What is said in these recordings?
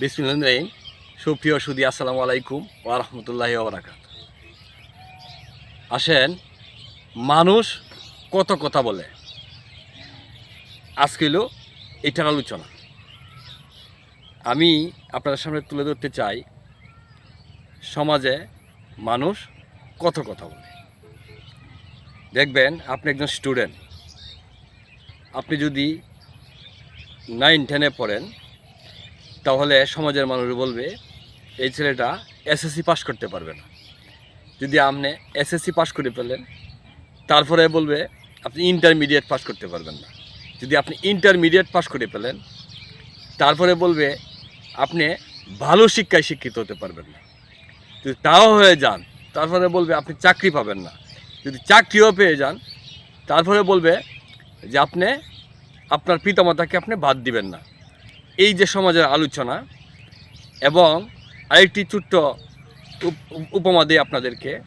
বিসমিল্লাহ রহিম। সুপ্রিয় সুদী, আসসালামু আলাইকুম ওয়া রাহমাতুল্লাহি ওয়া বারাকাতুহু আসেন, মানুষ কত কথা বলে। আজকে হলো এটার আলোচনা। আমি আপনাদের সামনে তুলে ধরতে চাই, সমাজে মানুষ কত কথা বলে। দেখবেন, আপনি একজন স্টুডেন্ট। আপনি যদি নাইন টেনে পড়েন তাহলে সমাজের মানুষ বলবে, এই ছেলেটা এসএসসি পাস করতে পারবে না। যদি আপনি এসএসসি পাস করে ফেলেন, তারপরে বলবে, আপনি ইন্টারমিডিয়েট পাস করতে পারবেন না। যদি আপনি ইন্টারমিডিয়েট পাস করে ফেলেন, তারপরে বলবে, আপনি ভালো শিক্ষায় শিক্ষিত হতে পারবেন না। যদি তাও হয়ে যান, তারপরে বলবে, আপনি চাকরি পাবেন না। যদি চাকরিও পেয়ে যান, তারপরে বলবে যে আপনি, আপনার পিতামাতাকে আপনি বাদ দিবেন না। এই যে সমাজের আলোচনা এবং আরেকটি ছোট্ট উপ- উপমা দিই আপনাদেরকে।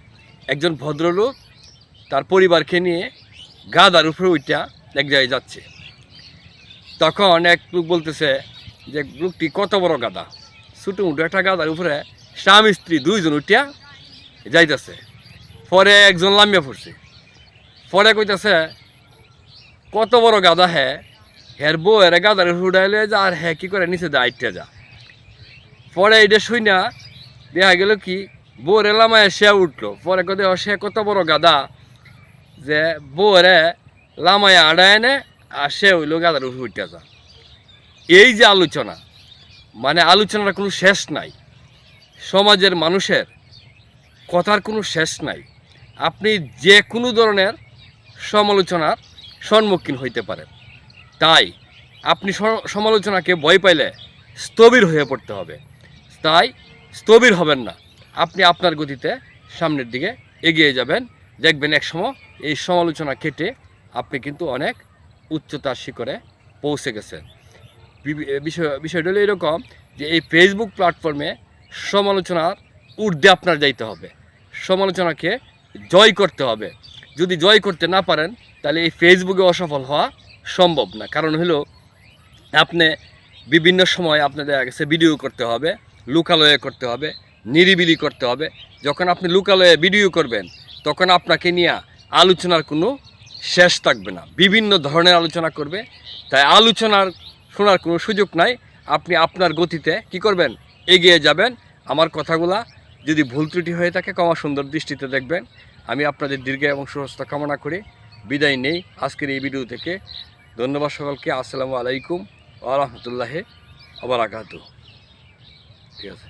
একজন ভদ্রলোক তার পরিবারকে নিয়ে গাদার উপরে ওইটা এক জায়গায় যাচ্ছে। তখন এক লোক বলতেছে যে, লোকটি কত বড় গাদা? ছোটো মুটো একটা গাদার উপরে স্বামী, স্ত্রী দুইজন উঠিয়া যাইতেছে। পরে একজন লামিয়া পড়ছে। পরে কইতেছে, কত বড় গাদা হ্যাঁ হের বউ এর গাদার হুডাইলে যা, আর হ্যাঁ কি করে নিচে দেয় আইটে যা। পরে এটা শুই না দেখা গেল কি বউরে লামায় সে উঠল। পরে কদে সে কত বড় গাদা, যে বউরে লামায় আড়ায় নে আর সে হইল গাদার উপরে উঠতে যা। এই যে আলোচনা মানে আলোচনার কোনো শেষ নাই। সমাজের মানুষের কথার কোনো শেষ নাই। আপনি যে কোনো ধরনের সমালোচনার সম্মুখীন হইতে পারেন। তাই আপনি সমালোচনাকে ভয় পাইলে স্থবির হয়ে পড়তে হবে। তাই স্থবির হবেন না। আপনি আপনার গতিতে সামনের দিকে এগিয়ে যাবেন। দেখবেন একসময় এই সমালোচনা কেটে আপনি কিন্তু অনেক উচ্চতার শিখরে পৌঁছে গেছেন। বিষয় বিষয়টা হলো এরকম যে এই ফেসবুক প্ল্যাটফর্মে সমালোচনার ঊর্ধ্বে আপনার যাইতে হবে। সমালোচনাকে জয় করতে হবে। যদি জয় করতে না পারেন, তাহলে এই ফেসবুকে অসফল হওয়া সম্ভব না। কারণ হলো, আপনি বিভিন্ন সময় আপনাদের কাছে ভিডিও করতে হবে, লুকালয়ে করতে হবে, নিরিবিলি করতে হবে। যখন আপনি লুকালয়ে ভিডিও করবেন, তখন আপনাকে নিয়ে আলোচনার কোনো শেষ থাকবে না। বিভিন্ন ধরনের আলোচনা করবে। তাই আলোচনার, শোনার কোনো সুযোগ নাই। আপনি আপনার গতিতে কি করবেন? এগিয়ে যাবেন। আমার কথাগুলা যদি ভুল ত্রুটি হয়ে থাকে কমা সুন্দর দৃষ্টিতে দেখবেন। আমি আপনাদের দীর্ঘ এবং সুস্থ কামনা করি। বিদায় নেই। আজকের এই ভিডিও থেকে ধন্যবাদ সকলকে। আসসালামু আলাইকুম আ রহমতুল্লাহে আবার ঠিক আছে।